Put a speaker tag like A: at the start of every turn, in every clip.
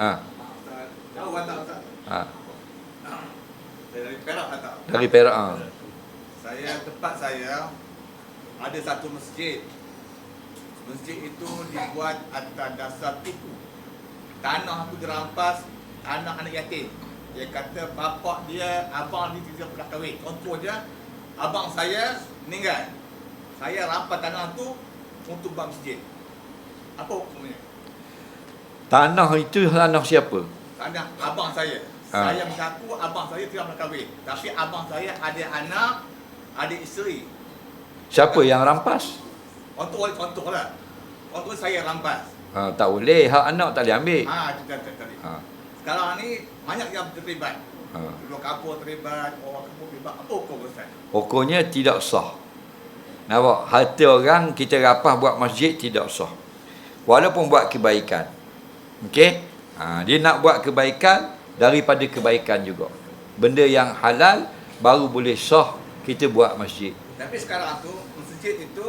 A: Ha.
B: Tak?
A: Ha.
B: Dari Perak tak?
A: Dari Perak. Ha.
B: Saya tempat saya ada satu masjid. Masjid itu dibuat atas dasar tipu. Tanah tu dirampas anak anak yatim. Dia kata bapak dia, abang dia tidak pernah kahwin. Contoh je, abang saya meninggal. Saya rampas tanah tu untuk buat masjid. Apa hukumnya?
A: Tanah itu tanah siapa?
B: Tanah abang saya.
A: Ha.
B: Saya mengaku abang saya tidak pernah kahwin. Tapi abang saya ada anak, ada isteri.
A: Siapa yang rampas?
B: Contoh contoh lah. Contoh saya rampas.
A: Ha, tak boleh. Hak anak tak boleh ambil.
B: Ha, itu tadi. tadi.
A: Ha.
B: Sekarang ni banyak yang terlibat.
A: Ha.
B: Dua kampung terlibat, orang kampung terlibat. Apa hukum Ustaz?
A: Pokoknya tidak sah. Nampak? Harta orang kita rapah buat masjid tidak sah. Walaupun buat kebaikan. Okey? Ha, dia nak buat kebaikan daripada kebaikan juga. Benda yang halal baru boleh sah kita buat masjid.
B: Tapi sekarang tu, masjid itu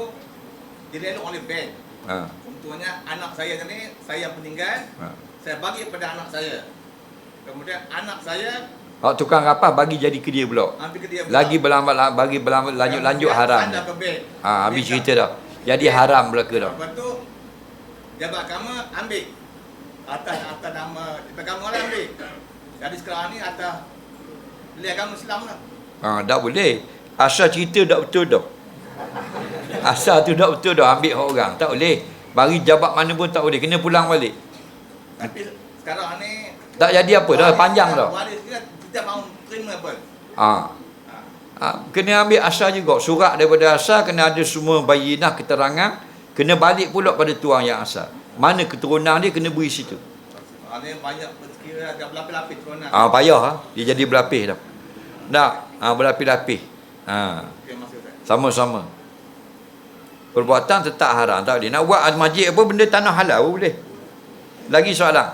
B: direlok oleh bank.
A: Ha.
B: Contohnya anak saya ni, saya meninggal,
A: Ha.
B: saya bagi kepada anak saya. Kemudian anak saya
A: Hak tukang rapah bagi jadi ke dia pula.
B: ambil ke dia. pula.
A: Lagi berlambat bagi berlambat lanjut-lanjut haram. Ha, habis cerita dah. Jadi haram belaka dah.
B: Lepas tu jabat agama ambil atas atas nama agama lah ambil. Jadi sekarang ni atas beli agama Islam lah.
A: Ha, tak boleh. Asal cerita tak betul dah. Asal tu tak betul dah ambil hak orang. Tak boleh. Bagi jabat mana pun tak boleh. Kena pulang balik.
B: Tapi sekarang ni
A: Tak jadi apa dah. Panjang dah.
B: Waris tidak mahu terima pun.
A: Ha.
B: Ha.
A: ha. Kena ambil asal juga. Surat daripada asal kena ada semua bayinah keterangan. Kena balik pula pada tuang yang asal. Mana keturunan dia kena beri situ.
B: Ni banyak kira ada berlapis-lapis turunan.
A: Ah ha, payah ha. Dia jadi berlapis dah. Tak. Ha, berlapis-lapis. Ha. Sama-sama. Perbuatan tetap haram. Tak boleh. Nak buat masjid apa benda tanah halal pun boleh. Lagi soalan.